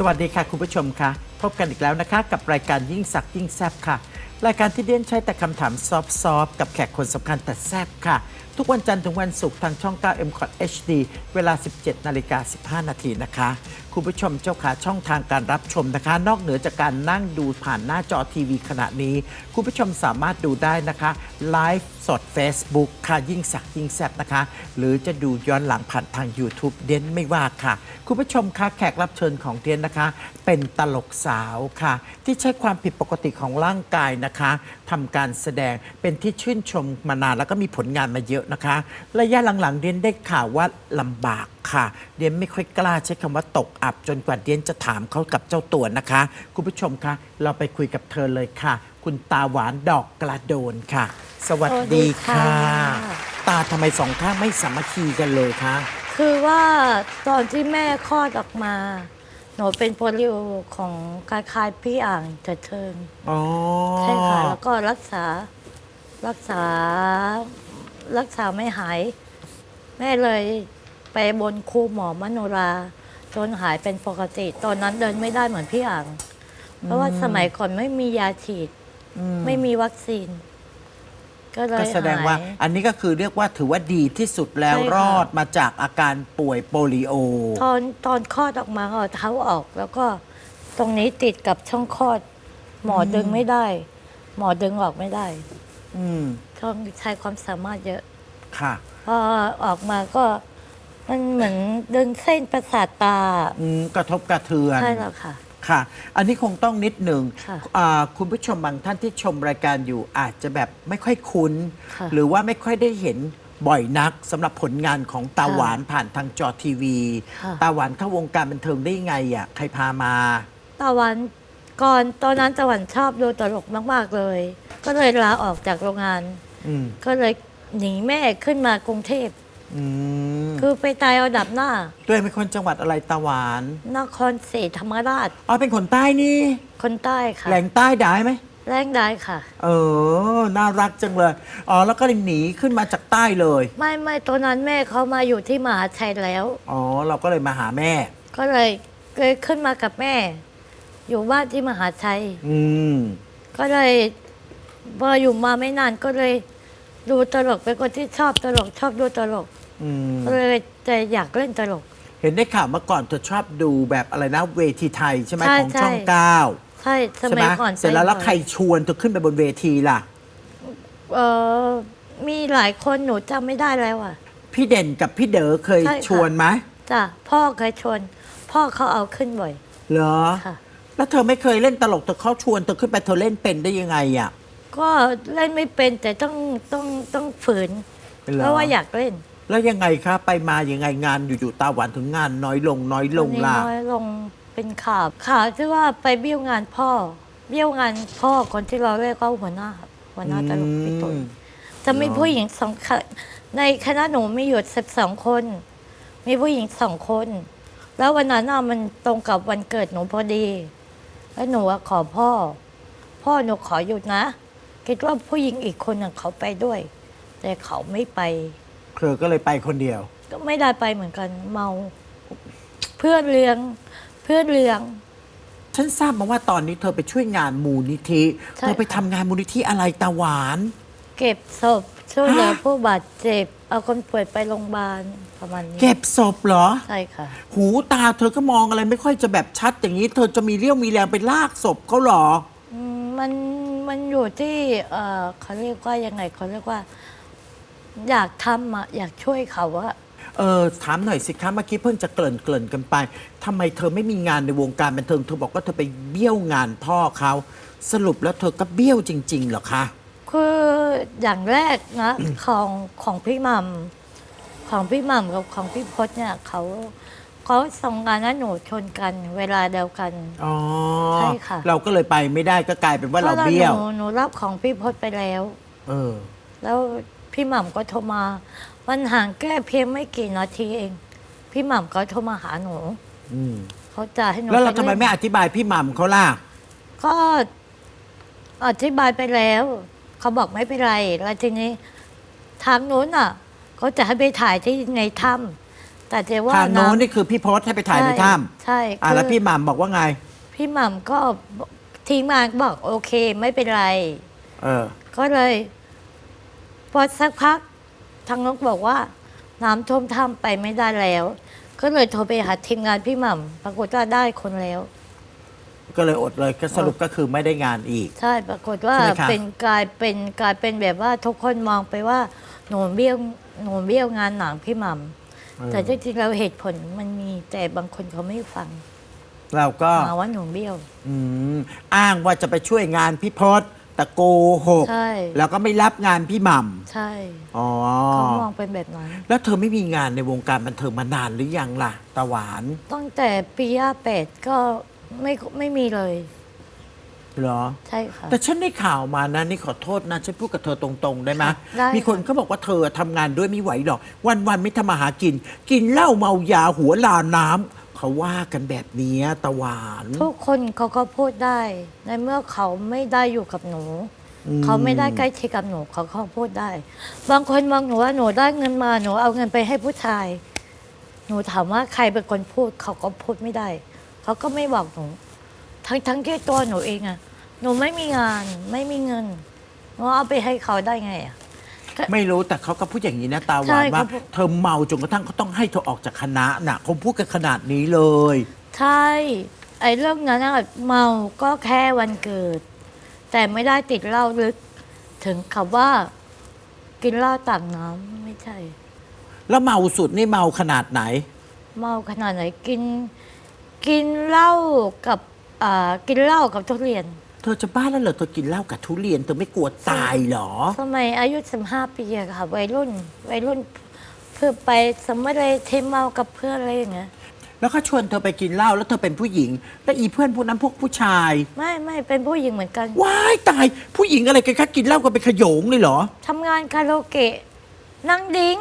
สวัสดีค่ะคุณผู้ชมค่ะ พบกันอีกแล้วนะคะ กับรายการยิ่งสักยิ่งแซบค่ะ รายการที่เดียนใช้แต่คำถามซอฟๆกับแขกคนสำคัญแต่แซบค่ะ ทุกวันจันทร์ถึงวันศุกร์ทางช่อง 9 m c o t HD เวลา 17 นาฬิกา 15 นาทีนะคะ คุณผู้ชมเจ้าขาช่องทางการรับชมนะคะ นอกเหนือจากการนั่งดูผ่านหน้าจอทีวีขณะนี้ คุณผู้ชมสามารถดูได้นะคะไลฟ์สด Facebook ค่ะยิ่งสักยิ่งแซบนะคะ หรือจะดูย้อนหลังผ่านทาง YouTube เดียนไม่ว่าค่ะ คุณผู้ชมคะแขกรับเชิญของเดียนนะคะ เป็นตลกสาวค่ะ ที่ใช้ความผิดปกติของร่างกายนะคะทำการแสดงเป็นที่ชื่นชมมานานแล้วก็มีผลงานมาเยอะนะคะ ระยะหลังๆเดียนได้ข่าวว่าลำบาก ค่ะ เดียนไม่ค่อยกล้าใช้คำว่าตกอับ จนกว่าเดียนจะถามเขากับเจ้าตัวนะคะ คุณผู้ชมคะ เราไปคุยกับเธอเลยค่ะ คุณตาหวานดอกกระโดนค่ะ สวัสดีค่ะ สวัสดีค่ะ ตาทำไมสองข้างไม่สามัคคีกันเลยคะ คือว่าตอนที่แม่คลอดออกมา หนูเป็นโปลิโอของคล้ายๆพี่อ่างเถิดเทิงอ๋อ ใช่ค่ะ แล้วก็รักษารักษารักษาไม่หาย แม่เลย ไปบนครูหมอมโนราจนหายเป็นปกติ ตอนนั้นเดินไม่ได้เหมือนพี่อ่าง เพราะว่าสมัยก่อนไม่มียาฉีดไม่มีวัคซีน ก็เลยก็แสดงว่า หย อันนี้ก็คือเรียกว่าถือว่าดีที่สุดแล้วใช่ค่ะ รอดมาจากอาการป่วยโปลิโอ ตอนตอนคลอดออกมาเอาเท้าออก แล้วก็ตรงนี้ติดกับช่องคลอด หมอดึงไม่ได้ หมอดึงออกไม่ได้อืมต้องใช้ความสามารถเยอะ ค่ะ พอออกมาก็ มันเหมือนดึงเส้นประสาทตาอืมกระทบกระเทือน ใช่แล้วค่ะ ค่ะ อันนี้คงต้องนิดหนึ่งค่ะอ่าคุณผู้ชมบางท่านที่ชมรายการอยู่อาจจะแบบไม่ค่อยคุ้น ค่ะหรือว่าไม่ค่อยได้เห็นบ่อยนักสำหรับผลงานของตาค่ะหวานผ่านทางจอทีวี ค่ะ ตาหวานเข้าวงการบันเทิงได้ยังไงอะใครพามา ตะวันก่อนตอนนั้นตะวันชอบดูตลกมาก ๆ เลย ก็เลยลาออกจากโรงงาน อืมก็เลยหนีแม่ขึ้นมากรุงเทพ อืมคือไปตายเอาดับหน้า ตัวเองเป็นคนจังหวัดอะไรตาหวานนครศรีธรรมราช อ๋อเป็นคนใต้นี่คนใต้ค่ะ แหล่งใต้ได้ไหม แรงได้ค่ะ เออ น่ารักจังเลย อ๋อ แล้วก็หนีขึ้นมาจากใต้เลย ไม่ไม่ตอนนั้นแม่เขามาอยู่ที่มหาชัยแล้ว อ๋อ เราก็เลยมาหาแม่ ก็เลยเลยขึ้นมากับแม่ อยู่บ้านที่มหาชัย อืม ก็เลยพออยู่มาไม่นานก็เลย ดูตลกเป็นคนที่ชอบตลกชอบดูตลกอืมก็เลยจะอยากเล่นตลก เห็นได้ข่าวเมื่อก่อนเธอชอบดูแบบอะไรนะเวทีไทยใช่ไหมใช่ของใช่ช่องเก้าใช่สใช่มัไหมยก่อนเสร็จแล้วแล้วใครชวนเธอขึ้นไปบนเวทีล่ะ เออมีหลายคนหนูจำไม่ได้แล้วอะ พี่เด่นกับพี่เด๋อเคยใช่ค่ะ ชวนไหมจ้ะพ่อเคยชวน พ่อเขาเอาขึ้นบ่อยเหรอ ค่ะ แล้วเธอไม่เคยเล่นตลกเธอเขาชวนเธอขึ้นไปเธอเล่นเป็นได้ยังไงอะ ก็เล่นไม่เป็นแต่ต้องต้องต้องฝืน หอเพราะว่าอยากเล่นแล้วยังไงคะไปมายังไงงานอยู่ๆตาหวานถึงงานน้อยลงน้อยลงวันนี้ล่ะน้อยลงเป็นข่าวข่าวที่ว่าไปเบี้ยวงานพ่อ เบี้ยวงานพ่อคนที่เราเรียกว่าหัวหน้าหัวหน้าตลกพี่ตุลอืมจะมีเนอะผู้หญิงสองคนในคณะหนูมีอยู่สิบสองคน มีผู้หญิงสองคน แล้ววันนั้นน่ะมันตรงกับวันเกิดหนูพอดี แล้วหนูอะขอพ่อ พ่อหนูขอหยุดนะ คิดว่าผู้หญิงอีกคนน่ะเขาไปด้วย แต่เขาไม่ไป เธอก็เลยไปคนเดียว ก็ไม่ได้ไปเหมือนกันเมา เพื่อนเลี้ยงเพื่อนเลี้ยง ฉันทราบมาว่าตอนนี้เธอไปช่วยงานมูลนิธิ ใช่ เธอไปทำงานมูลนิธิอะไรตาหวาน เก็บศพช่วยเหลือฮะ ผู้บาดเจ็บ เอาคนป่วยไปโรงพยาบาลประมาณนี้เก็บศพเหรอ ใช่ค่ะ หูตาเธอก็มองอะไรไม่ค่อยจะแบบชัดอย่างนี้ เธอจะมีเรี่ยวมีแรงไปลากศพเขาเหรอ อืมมัน มันอยู่ที่เอ่อเขาเรียกว่ายังไงเขาเรียกว่า อยากทำอะอยากช่วยเขาอะเออถามหน่อยสิคะเมื่อกี้เพิ่งจะเกริ่นเกริ่นกันไปทำไมเธอไม่มีงานในวงการบันเทิงเธอบอกว่าเธอไปเบี้ยวงานพ่อเขาสรุปแล้วเธอก็เบี้ยวจริง ๆเหรอคะ คืออย่างแรกนะ ของของพี่หมัมของพี่หมัมกับของพี่พศเนี่ยเขา เขาส่งงานนั้นหนูชนกันเวลาเดียวกัน อ๋อใช่ค่ะ เราก็เลยไปไม่ได้ก็กลายเป็นว่าเราพะเบี้ยวหนูหนูรับของพี่พศไปแล้ว เออ แล้วพี่หม่ำก็โทรมามันห่างแก้เพียงไม่กี่นาทีเอง พี่หม่ำก็โทรมาหาหนู อืม เขาจะให้หนูแล้วเราปทำไมล่นไม่อธิบายพี่หม่ำเขาล่ะ ก็อธิบายไปแล้ว เขาบอกไม่เป็นไร แล้วทีนี้ทางนู้นอะเขาจะให้ไปถ่ายที่ในถ้ำ แต่เจ๊ว่าทางโน้นำนี่คือพี่โพสให้ไปถ่ายในถ้ำใช่อะคือแล้วพี่หม่ำบอกว่าไง พี่หม่ำก็ทีมงานบอกโอเคไม่เป็นไร เออ ก็เลย พอสักพัก ทางนกบอกว่า น้ำท่วมถ้ำไปไม่ได้แล้ว ก็เลยโทรไปหาทีมงานพี่หม่ำปรากฏว่าได้คนแล้ว ก็เลยอดเลยก็สรุปก็คือไม่ได้งานอีก ใช่ปรากฏว่าใช่ไหมคะเป็นกลายเป็นกลายเป็นแบบว่าทุกคนมองไปว่าหนูเบี้ยวหนูเบี้ยวงานหนังพี่หม่ำ แต่จริงๆแล้วเหตุผลมันมีแต่บางคนเขาไม่ฟังเราก็มาว่าหนูเบี้ยวอืมอ้างว่าจะไปช่วยงานพี่พศแต่โกหกใช่แล้วก็ไม่รับงานพี่หม่ใช่ำอ๋อเขามองเป็นแบบนั้น แล้วเธอไม่มีงานในวงการบันเทิงมานานหรือยังล่ะตาหวาน ตั้งแต่ปีห้าแปดก็ไม่ไม่มีเลย เหรอ ใช่ค่ะ แต่ฉันได้ข่าวมานะนี่ขอโทษนะฉันพูดกับเธอตรงๆ ได้ไหมได้มีคนเขาบอกว่าเธอทำงานด้วยไม่ไหวหรอก วันๆไม่ทำมาหากิน กินเหล้าเมายาหัวลาน้ำเขาว่ากันแบบเนี้ยตาหวานทุกคนเขาก็พูดได้ ในเมื่อเขาไม่ได้อยู่กับหนูอืมเขาไม่ได้ใกล้ชิดกับหนูเขาเขาพูดได้ บางคนมองหนูว่าหนูได้เงินมาหนูเอาเงินไปให้ผู้ชาย หนูถามว่าใครเป็นคนพูด เขาก็พูดไม่ได้ เขาก็ไม่บอกหนู ทั้งทั้งที่ตัวหนูเองอะ หนูไม่มีงานไม่มีเงินหนูเอาไปให้เขาได้ไงอะไม่รู้แต่เขาก็พูดอย่างนี้นะตาหใช่วานว่า เขาพูด เธอเมาจนกระทั่งเขาต้องให้เธอออกจากคณะน่ะเขาพูดกันขนาดนี้เลย ใช่ไอ้เรื่องนั้นอะเมาก็แค่วันเกิด แต่ไม่ได้ติดเหล้าลึก ถึงคำว่า กินเหล้าต่างน้ำไม่ใช่ แล้วเมาสุดนี่เมาขนาดไหน เมาขนาดไหนกิน กินเหล้ากับอ่ากินเหล้ากับทุเรียนเธอจะบ้าแล้วเหรอเธอกินเหล้ากับทุเรียนเธอไม่กลัวตายเหรอ สมัยอายุสิบห้าปีอะค่ะ วัยรุ่น วัยรุ่นเพื่อไปสมมติเลยเทเมากับเพื่อนอะไรอย่างเงี้ยแล้วก็ชวนเธอไปกินเหล้าแล้วเธอเป็นผู้หญิง แล้วอีเพื่อนพวกนั้นพวกผู้ชาย ไม่ไม่เป็นผู้หญิงเหมือนกันว้ายตาย ผู้หญิงอะไรกันคะกินเหล้ากันเป็นขโยงเลยเหรอทำงานคาราโอเกะนั่งดิ้ง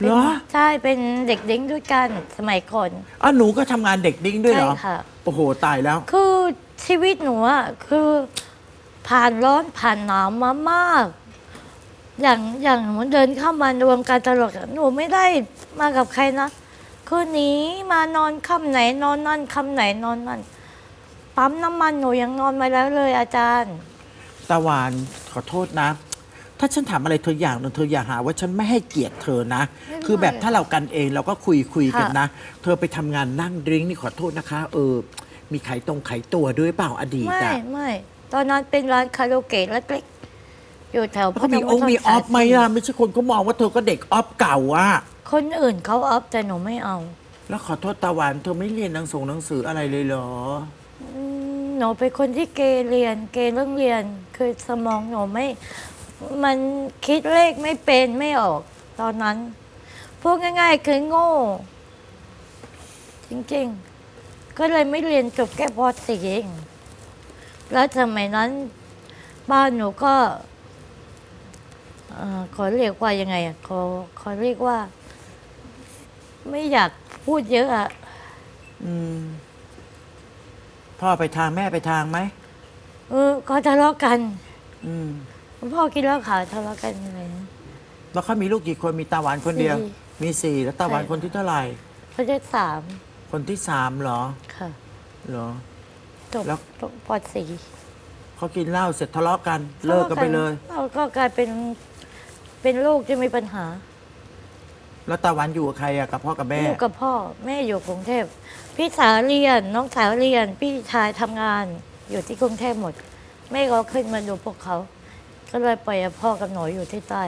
เหรอใช่เป็นเด็กดิ้งด้วยกันสมัยก่อน อะหนูก็ทำงานเด็กดิ้งด้วยเหรอใช่ค่ะ โอ้โหตายแล้ว คือ ชีวิตหนูอะคือผ่านร้อนผ่านหนาวมามาก อย่างอย่างหนูเดินเข้ามาในวงการตลกอะหนูไม่ได้มากับใครนะคือหนีมานอนค่ำไหนนอนนั่นค่ำไหนนอนนั่นปั๊มน้ำมันหนูยังนอนมาแล้วเลยอาจารย์ตาหวานขอโทษนะ ถ้าฉันถามอะไรเธออย่างหนึงเธออย่าหาว่าฉันไม่ให้เกียรติเธอนะ ไม่คือแบบไม่ถ้าเรากันเองเราก็คุยคุยกันค่ะนะ เธอไปทำงานนั่งดริ้งนี่ขอโทษนะคะ เออ มีไขตรงไขตัวด้วยเปล่าอดีตไม่อะไม่ตอนนั้นเป็นร้านคาราโอเกะเล็กๆ อยู่แถวแล้วก็มีพุองทธค์มีออฟไหมสาล่ะไม่ใช่คนก็มองว่าเธอก็เด็กออฟเก่าอะคนอื่นเขาออฟแต่หนูไม่เอาแล้วขอโทษตาหวานเธอไม่เรียนหนังสือหนังสืออะไรเลยเหรอ อืมหนูเป็นคนที่เกเรียน เกเรื่องเรียน คือสมองหนูไม่ มันคิดเลขไม่เป็นไม่ออก ตอนนั้นพูดง่ายๆคือโง่ จริงๆ ก็เลยไม่เรียนจบแค่ปสี่เอง แล้วสมัยนั้นบ้านหนูก็เอ่อขอเรียกว่ายังไงอะขอขอเรียกว่า ไม่อยากพูดเยอะอะอืมพ่อไปทางแม่ไปทางไหมเออก็ทะเลาะกัน อืมพ่อกินเหล้าขาวทะเลาะกันอะไรนะแล้วเขามีลูกกี่คนมีตาหวานคนเดียวสี่มีสี่แล้วตาหวานใช่คนที่เท่าไหร่เขาจะสาม คนที่สามเหรอค่ะเหรอ จบแล้วปอสี่เขากินเหล้าเสร็จทะเลาะกันเลิกกันไปเลยเราก็กลายเป็นเป็นลูกที่มีปัญหาแล้วตาหวานอยู่กับใครอะกับพ่อกับแม่ อยู่กับพ่อแม่อยู่กรุงเทพพี่สาวเรียนน้องสาวเรียน พี่ชายทำงานอยู่ที่กรุงเทพหมด แม่ก็ขึ้นมาดูพวกเขา ก็เลยปล่อยให้พ่อกับหนูอยู่ที่ใต้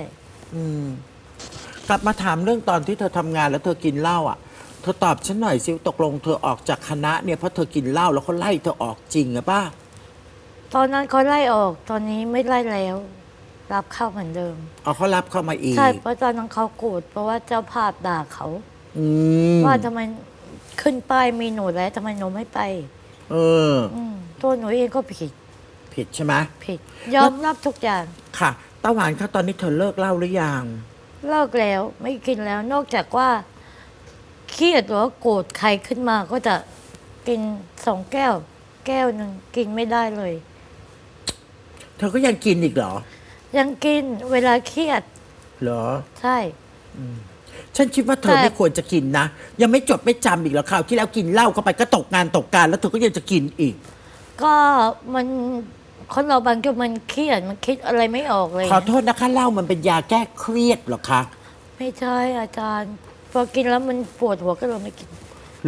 อืม กลับมาถามเรื่องตอนที่เธอทำงานแล้วเธอกินเหล้าอะ เธอตอบฉันหน่อยสิตกลงเธอออกจากคณะเนี่ยเพราะเธอกินเหล้าแล้วเขาไล่เธอออกจริงหรือป่ะตอนนั้นเขาไล่ออกตอนนี้ไม่ไล่แล้ว รับเข้าเหมือนเดิม เอาเขารับเข้ามาอีก ใช่เพราะตอนนั้นเขาโกรธเพราะว่าเจ้าภาพด่าเขาอืมว่าทำไมขึ้นป้ายมีหนูแล้วทำไมหนูไม่ไป เออ อืมตัวหนูเองก็ผิดผิดใช่ไหมผิด ยอมรับทุกอย่างค่ะตาหวานคะตอนนี้เธอเลิกเหล้าหรือยัง เลิกแล้วไม่กินแล้วนอกจากว่า เครียดหรือว่าโกรธใครขึ้นมาก็จะกินสองแก้ว แก้วหนึ่งกินไม่ได้เลย เธอก็ยังกินอีกเหรอ ยังกินเวลาเครียด เหรอ ใช่ ฉันคิดว่าเธอแต่ ไม่ควรจะกินนะ ยังไม่จดไม่จำอีกเหรอคราวที่แล้วกินเหล้าเข้าไปก็ตกงานตกการ แล้วเธอก็ยังจะกินอีก ก็มันคนเราบางทีมันเครียดมันคิดอะไรไม่ออกเลย ขอโทษนะคะเหล้ามันเป็นยาแก้เครียดเหรอคะ ไม่ใช่อาจารย์ พอกินแล้วมันปวดหัวก็เลยไม่กิน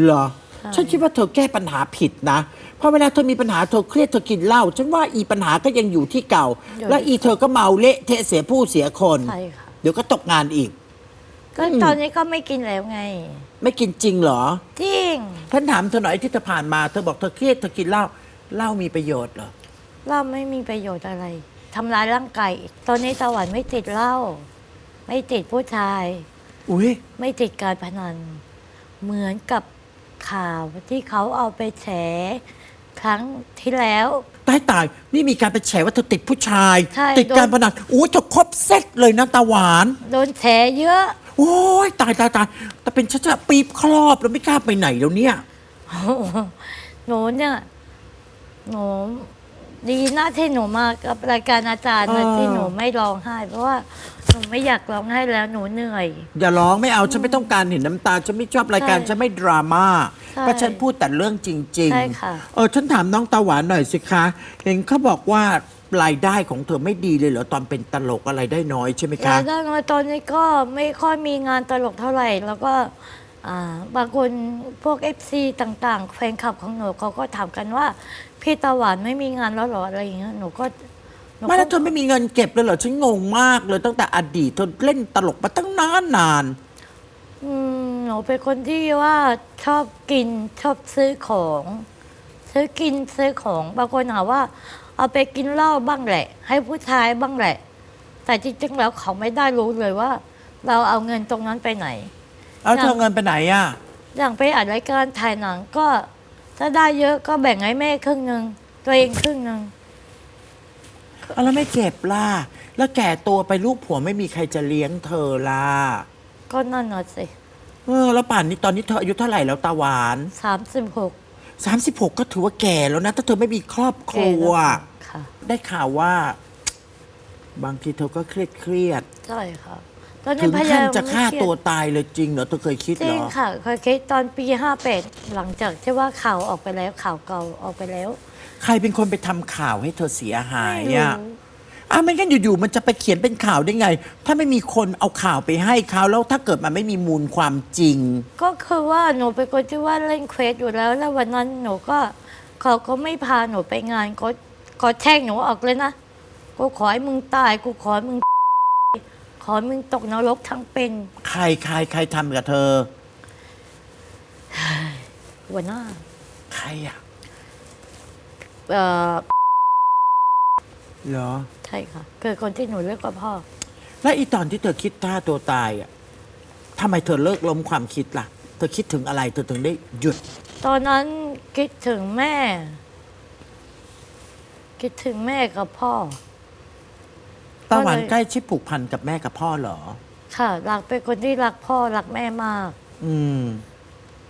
เหรอใช่ฉันคิดว่าเธอแก้ปัญหาผิดนะ เพราะเวลาเธอมีปัญหาเธอเครียดเธอกินเหล้า ฉันว่าอีปัญหาก็ยังอยู่ที่เก่า แล้วอีเธอก็เมาเละเทะเสียผู้เสียคน ใช่ค่ะ เดี๋ยวก็ตกงานอีก ก็ตอนนี้ก็ไม่กินแล้วไง ไม่กินจริงเหรอ จริงท่านถามเธอหน่อยที่เธอผ่านมา เธอบอกเธอเครียดเธอกินเหล้า เหล้ามีประโยชน์เหรอ เหล้าไม่มีประโยชน์อะไรทำร้ายร่างกายอีกตอนนี้ตะวันไม่ติดเหล้าไม่ติดผู้ชาย อุ้ยไม่ติดการพนัน เหมือนกับข่าวที่เขาเอาไปแฉครั้งที่แล้ว ตายตายนี่มีการไปแฉว่าเธอติดผู้ชาย ใช่ติดการพนันอู้เธอครบเซตเลยนะตาหวาน โดนแฉเยอะ โอ้ยตายตายตายแต่เป็นฉันจะปีบครอบแล้วไม่กล้าไปไหนแล้วเนี่ย หนูเนี่ยหนูดีนะที่หนูมากับรายการอาจารย์นะเออที่หนูไม่ร้องไห้ เพราะว่าห นูไม่อยากร้องไห้แล้วหนูเหนื่อย อย่าร้องไม่เอาฉันไม่ต้องการเห็นน้ำตาฉันไม่ชอบรายการใช่ฉันไม่ดราม่าใช่เพราะฉันพูดแต่เรื่องจริงใช่ค่ะ เออฉันถามน้องตาหวานหน่อยสิคะ เห็นเขาบอกว่ารายได้ของเธอไม่ดีเลยเหรอตอนเป็นตลกอะไรได้น้อยใช่ไหมคะรายได้น้อยตอนนี้ก็ไม่ค่อยมีงานตลกเท่าไหร่ แล้วก็อ่าบางคนพวก FC ต่างๆแฟนคลับของหนูเขาก็ถามกันว่า พี่ตาหวานไม่มีงานแล้วเหรออะไรอย่างเงี้ยหนูก็หนู ไม่ก็แล้วเธอไม่มีเงินเก็บเลยเหรอฉันงงมากเลยตั้งแต่อดีตเธอเล่นตลกมาตั้งนานนานอืมหนูเป็นคนที่ว่าชอบกินชอบซื้อของ ซื้อกินซื้อของบางคนหาว่า เอาไปกินเหล้าบ้างแหละ ให้ผู้ชายบ้างแหละ แต่จริงๆแล้วเขาไม่ได้รู้เลยว่า เราเอาเงินตรงนั้นไปไหนๆเอาเธอเอาเงินไปไหนอะ อย่างไปอัดรายการถ่ายหนังก็ ถ้าได้เยอะก็แบ่งให้แม่ครึ่งหนึ่งตัวเองครึ่งหนึ่ง เอาแล้วไม่เก็บล่ะ แล้วแก่ตัวไปลูกผัวไม่มีใครจะเลี้ยงเธอล่ะ ก็นั่นน่ะสิเออ แล้วป่านนี้ตอนนี้เธออายุเท่าไหร่แล้วตาหวาน สามสิบหก36 ก็ถือว่าแก่แล้วนะ ถ้าเธอไม่มีครอบครัว ค่ะ ได้ข่าวว่า บางทีเธอก็เครียดเครียดใช่ค่ะ ตอนๆนี้ถึงพยาขั้ยานมจะฆ่าไม่เครียดตัวตายเลยจริงเหรอเธอเคยคิดจเหรริงอค่ะเคยคิดตอนปีห้าแปดหลังจากที่ว่าข่าวออกไปแล้วข่าวเก่าออกไปแล้ว ใครเป็นคนไปทำข่าวให้เธอเสียหายไม่อะรู้อ้าวไม่งั้นอยู่ๆมันจะไปเขียนเป็นข่าวได้ไง ถ้าไม่มีคนเอาข่าวไปให้เขาแล้วถ้าเกิดมันไม่มีมูลความจริง ก็คือว่าหนูเป็นคนที่ว่าเล่นเควสอยู่แล้ว แล้ววันนั้นหนูก็เขาก็ไม่พาหนูไปงานก็ก็แช่งหนูออกเลยนะกูขอให้มึงตายกูขอให้มึง ขอให้มึงตกนรกทั้งเป็น ใครใครใครทำกับเธอ หัวหน้า ใครอะ เอ่อเหรอ ใช่ค่ะ คือคนที่หนูเรียกว่าพ่อ แล้วอีตอนที่เธอคิดฆ่าตัวตายอะทำไมเธอเลิกล้มความคิดล่ะ เธอคิดถึงอะไร เธอถึงได้หยุด ตอนนั้นคิดถึงแม่ คิดถึงแม่กับพ่อ ตาหวานก็เลยใกล้ชิดผูกพันกับแม่กับพ่อเหรอ ค่ะรักเป็นคนที่รักพ่อรักแม่มาก อืม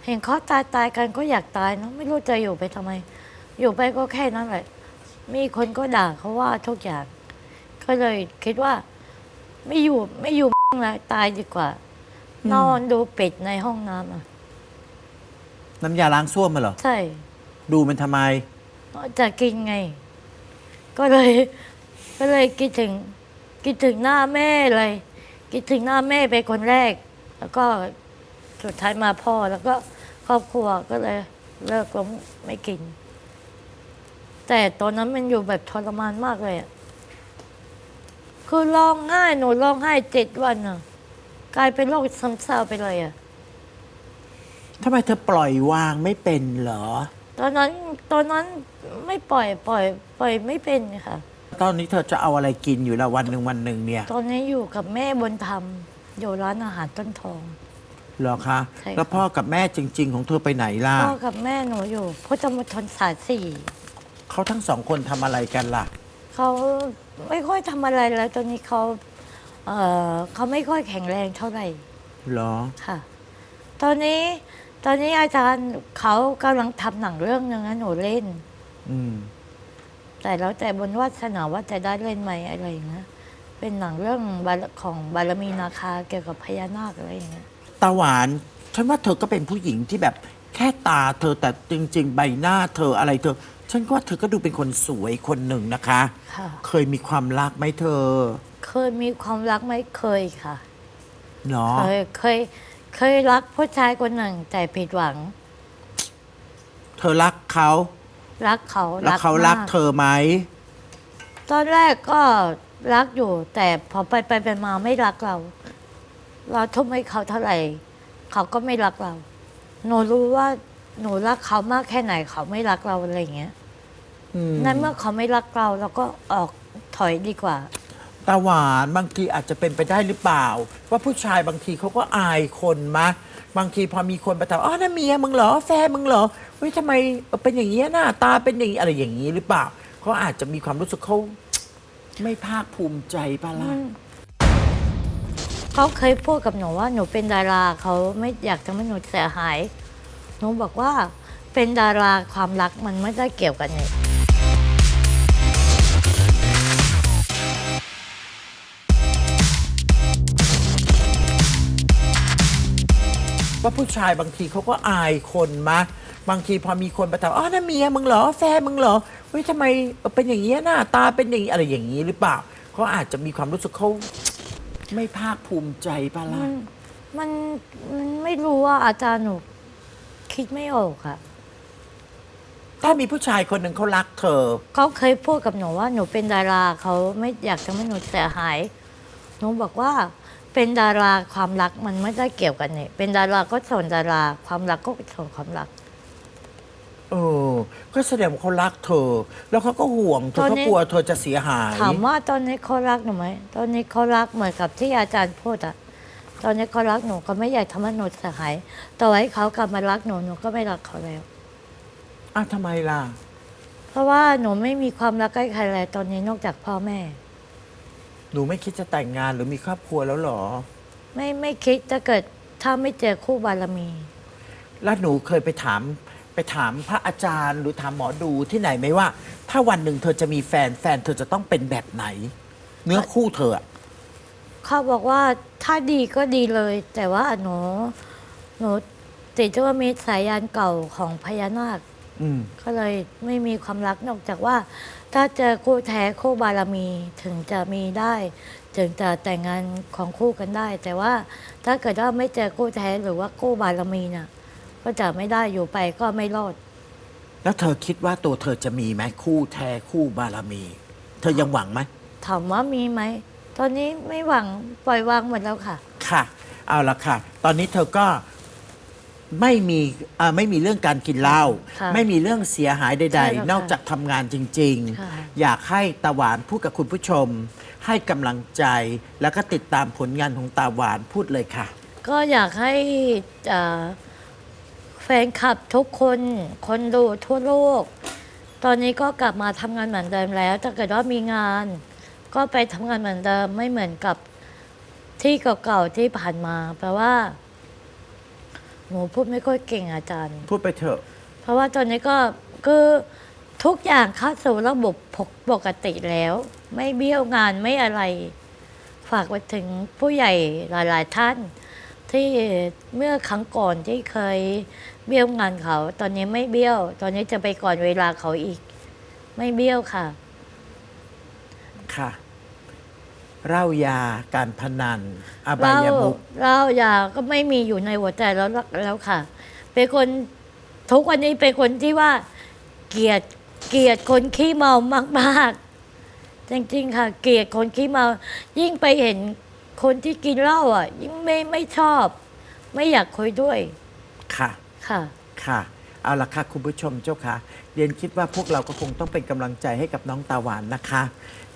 เห็นเขาตายตายกันก็อยากตายเนอะไม่รู้จะอยู่ไปทำไม อยู่ไปก็แค่นั้นแหละ มีคนก็ด่าเขาว่าทุกอย่าง ก็เลยคิดว่า ไม่อยู่ไม่อยู่แล้วตายดีกว่าอืมนอนดูเป็ดในห้องน้ำอะ น้ำยาล้างส้วมมาเหรอ ใช่ ดูมันทำไม จะกินไง ก็เลย ก็เลยคิดถึง คิดถึงหน้าแม่เลย คิดถึงหน้าแม่เป็นคนแรก แล้วก็สุดท้ายมาพ่อแล้วก็ครอบครัวก็เลยเลิกล้มไม่กิน แต่ตอนนั้นมันอยู่แบบทรมานมากเลยอะคือร้องไห้หนูร้องไห้เจ็ดวันอะกลายเป็นโรคซึมเศร้าไปเลยอะทำไมเธอปล่อยวางไม่เป็นเหรอ ตอนนั้นตอนนั้นไม่ปล่อยปล่อย ปล่อยไม่เป็นค่ะ ตอนนี้เธอจะเอาอะไรกินอยู่ละวันหนึ่งวันหนึ่งเนี่ยตอนนี้อยู่กับแม่บนธรรมอยู่ร้านอาหารต้นทอง เหรอคะ ใช่ค่ะ แล้วพ่อกับแม่จริง ๆ ของเธอไปไหนล่ะ พ่อกับแม่หนูอยู่พุทธมณฑลสายสี่ เขาทั้งสองคนทำอะไรกันล่ะ เขาไม่ค่อยทำอะไรแล้วตอนนี้เขาเออเขาไม่ค่อยแข็งแรงเท่าไหร่เหรอ ค่ะ ตอนนี้ตอนนี้อาจารย์เขากำลังทำหนังเรื่องหนึงนะหนูเล่น อืม แต่แล้วแต่บนวาสนาว่าจะได้เล่นไหมอะไรอย่างเงี้ยเป็นหนังเรื่องบารของบารมีนาคาเกี่ยวกับพญานาคอะไรอย่างเงี้ย ตาหวาน ฉันว่าเธอก็เป็นผู้หญิงที่แบบแค่ตาเธอแต่จริง ๆ ใบหน้าเธออะไรเธอ ฉันก็ว่าเธอก็ดูเป็นคนสวยคนหนึ่งนะคะ ค่ะ เคยมีความรักไหมเธอเคยมีความรักไหมเคยค่ะ เนาะเคยเคย เคยรักผู้ชายคนหนึ่งแต่ผิดหวัง เธอรักเขารักเขาแล้วเขารักมเธอไหมตอนแรกก็รักอยู่ แต่พอไปไปไปมาไม่รักเรา เราทุ่มให้เขาเท่าไหร่ เขาก็ไม่รักเราหนูรู้ว่า หนูรักเขามากแค่ไหนเขาไม่รักเราอะไรอย่างเงี้ยอืมนั้นเมื่อเขาไม่รักเราเราก็ออกถอยดีกว่า ตาหวานบางทีอาจจะเป็นไปได้หรือเปล่า ว่าผู้ชายบางทีเขาก็อายคนมะ บางทีพอมีคนมาถามอ๋อนั่นเมียมึงเหรอแฟนมึงเหรอเฮ้ยทำไมเป็นอย่างนี้ยหน้าตาเป็นอย่างนี้อะไรอย่างนี้หรือเปล่าเขาอาจจะมีความรู้สึกเขาไม่ภาคภูมิใจป่ะล่ะเขาเคยพูดกับหนูว่าหนูเป็นดาราเขาไม่อยากทำให้หนูเสียหาย หนูบอกว่าเป็นดาราความรักมันไม่ได้เกี่ยวกันเนี่ยว่าผู้ชายบางทีเขาก็อายคนมะ บางทีพอมีคนมาถามอ๋อนั่นเมียมึงเหรอแฟนมึงเหรอเฮ้ยทำไมเป็นอย่างนี้ยหน้าตาเป็นอย่างนี้อะไรอย่างนี้หรือเปล่าเขาอาจจะมีความรู้สึกเขาไม่ภาคภูมิใจป่ะล่ะมันมันมันไม่รู้ว่าอาจารย์หนู คิดไม่ออกค่ะถ้ามีผู้ชายคนหนึ่งเขารักเธอ เขาเคยพูดกับหนูว่าหนูเป็นดาราเขาไม่อยากทำให้หนูเสียหาย หนูบอกว่า เป็นดาราความรักมันไม่ได้เกี่ยวกันเนี่ยเป็นดาราก็ส่วนดาราความรักก็ส่วนความรัก เออ ก็แสดงว่าเขารักเธอ แล้วเขาก็ห่วงเธอตอนเขานี้ กลัวเธอจะเสียหาย ถามว่าตอนนี้เขารักหนูไหมตอนนี้เขารักเหมือนกับที่อาจารย์พูดอะ ตอนนี้เขารักหนูก็ไม่อยากทำให้หนูเสียหายต่อให้เขากลับมารักหนูหนูก็ไม่รักเขาแล้ว อ้าวทำไมล่ะ เพราะว่าหนูไม่มีความรักใกล้ใครเลยตอนนี้นอกจากพ่อแม่ หนูไม่คิดจะแต่งงานหรือมีครอบครัวแล้วเหรอ ไม่ไม่คิดถ้าเกิดถ้าไม่เจอคู่บารมี แล้วหนูเคยไปถามไปถามพระอาจารย์ หรือถามหมอดูที่ไหนไหมว่า ถ้าวันหนึ่งเธอจะมีแฟนแฟนเธอจะต้องเป็นแบบไหน เนื้อคู่เธออะ เขาบอกว่าถ้าดีก็ดีเลย แต่ว่าหนูหนูติดว่ามีสายยานเก่าของพญานาคอืมก็เลยไม่มีความรักนอกจากว่า ถ้าเจอคู่แท้คู่บารมีถึงจะมีได้ ถึงจะแต่งงานของคู่กันได้ แต่ว่าถ้าเกิดว่าไม่เจอคู่แท้หรือว่าคู่บารมีน่ะ ก็จะไม่ได้อยู่ไปก็ไม่รอด แล้วเธอคิดว่าตัวเธอจะมีไหมคู่แท้คู่บารมี เธอยังหวังไหมถามว่ามีไหม ตอนนี้ไม่หวังปล่อยวางหมดแล้วค่ะ ค่ะ เอาละค่ะ ตอนนี้เธอก็ไม่มีอ่าไม่มีเรื่องการกินเหล้าค่ะไม่มีเรื่องเสียหายใดใช่แล้วค่ะๆ นอกจากทำงานจริง ค่ะ ๆ อยากให้ตาหวานพูดกับคุณผู้ชม ให้กำลังใจ แล้วก็ติดตามผลงานของตาหวานพูดเลยค่ะ ก็อยากให้เอ่อแฟนคลับทุกคน คนดูทั่วโลก ตอนนี้ก็กลับมาทำงานเหมือนเดิมแล้วถ้าเกิดว่ามีงาน ก็ไปทำงานเหมือนเดิมไม่เหมือนกับที่เก่าๆที่ผ่านมาแปลว่า หนูพูดไม่ค่อยเก่งอาจารย์ พูดไปเถอะ เพราะว่าตอนนี้ก็คือทุกอย่างเข้าสู่ระบบปกติแล้ว ไม่เบี้ยวงานไม่อะไร ฝากไปถึงผู้ใหญ่หลายๆท่าน ที่เมื่อครั้งก่อนที่เคยเบี้ยวงานเขา ตอนนี้ไม่เบี้ยว ตอนนี้จะไปก่อนเวลาเขาอีก ไม่เบี้ยวค่ะ ค่ะ เหล้ายาการพนัน อบาเรายมุกเราอยาก็ไม่มีอยู่ในหัวใจแล้วแล้วค่ะ เป็นคนทุกวันนี้เป็นคนที่ว่า เกลียดเกลียดคนขี้เมามากๆ จริงๆค่ะ เกลียดคนขี้เมา ยิ่งไปเห็นคนที่กินเหล้าอะ ยิ่งไม่ไม่ชอบ ไม่อยากคุยด้วยค่ะ ค่ะ ค่ะ เอาละค่ะ คุณผู้ชมเจ้าค่ะเรียนคิดว่าพวกเราก็คงต้องเป็นกำลังใจให้กับน้องตาหวานนะคะ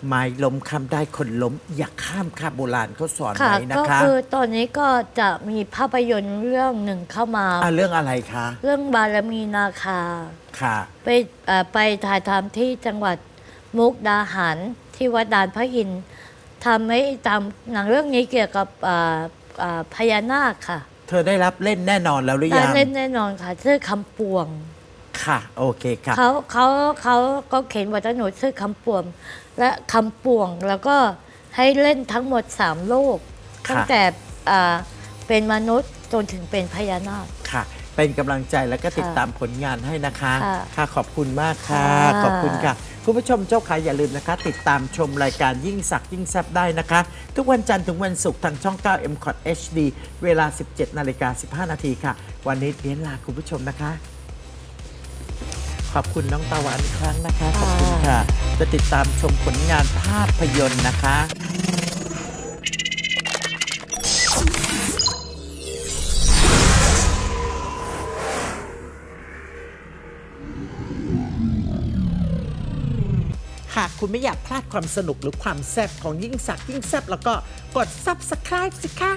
ไม้ล้มคำได้คนล้ม อย่าข้ามค่ะโบราณเขาสอนค่ะไว้นะก็คะคือตอนนี้ก็จะมีภาพยนตร์เรื่องหนึ่งเข้ามา อะเรื่องอะไรคะเรื่องบารมีนาคา ค่ะ ไปเอ่อไปถ่ายทำที่จังหวัดมุกดาหารที่วัดดานพระอินทร์ทำให้ตามหนังเรื่องนี้เกี่ยวกับอ่าอ่าพญานาคค่ะเธอได้รับเล่นแน่นอนแล้วหรือได้ยัง เล่นแน่นอนค่ะชื่อคำปวง ค่ะ โอเคค่ะ เขาเขาเขาก็เขียนบทให้หนูชื่อคำปวงและคำปวงแล้วก็ให้เล่นทั้งหมดสามโลกค่ะ ตั้งแต่อ่าเป็นมนุษย์จนถึงเป็นพญานาค ค่ะ เป็นกำลังใจแล้วก็ติดค่ะตามผลงานให้นะคะ ค่ะค่ะขอบคุณมากค่ะ ค่ะขอบคุณค่ะ คุณผู้ชมเจ้าค่ะอย่าลืมนะคะ ติดตามชมรายการยิ่งสักยิ่งแซบได้นะคะ ทุกวันจันทร์ถึงวันศุกร์ทางช่อง 9 m c o t HD เวลา 17 นาฬิกา 15 นาทีค่ะ วันนี้เรียนลาคุณผู้ชมนะคะ ขอบคุณน้องตาหวานอีกครั้งนะคะ ขอบคุณค่ะ จะติดตามชมผลงานภาพยนตร์นะคะหากคุณไม่อยากพลาดความสนุกหรือความแซ่บของยิ่งสักยิ่งแซ่บแล้วก็กด subscribe สิคะ